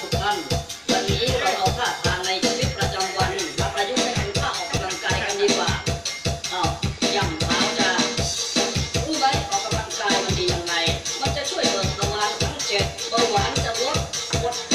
ทุกท่านวันนี้เราเอาท่าทางในชีวิตประจำวันมาประยุกต์ให้เป็นท่าออกกำลังกายกันดีกว่าอ้าวย่ำเท้าจ้ารู้ไหมออกกำลังกายมันดียังไง มันจะช่วยเบิกประมาณทั้งเจ็บเบาหวานจะลดลด